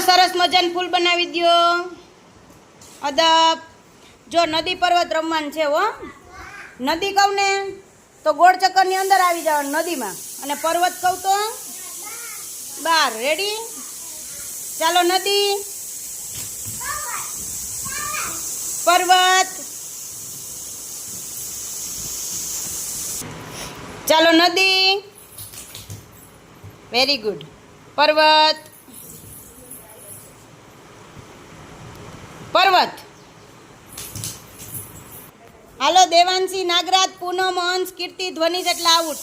સરસ મજાનું ફૂલ બનાવી દ્યો. અદબ. જો નદી પર્વત રમવાનું છે હો. નદી કહું ને, તો ગોળ ચક્કરની અંદર આવી જવાનું નદીમાં. અને પર્વત કહું તો, બાર. રેડી ચાલો નદી. પર્વત. ચાલો નદી. વેરી ગુડ પર્વત. પર્વત. હાલો દેવાંશી, નાગરાજ, પૂનમ અંશ કીર્તિ, ધ્વનિ જેટલા આઉટ.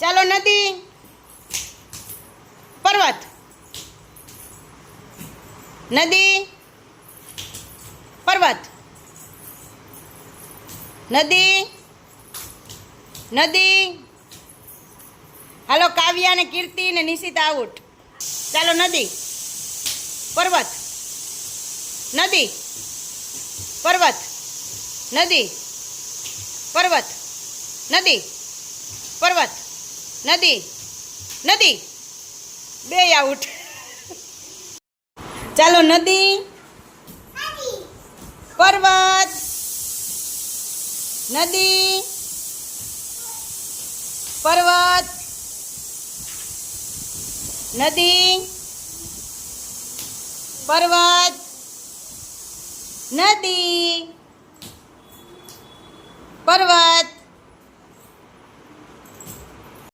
ચાલો નદી. પર્વત. નદી. પર્વત. નદી. નદી. હાલો કાવ્યા ને કીર્તિ ને નિશિતા આઉટ. ચાલો નદી. પર્વત. નદી પર્વત નદી પર્વત નદી પર્વત નદી નદી બે આઉટ ચાલો નદી પર્વત નદી પર્વત નદી પર્વત નદી પર્વત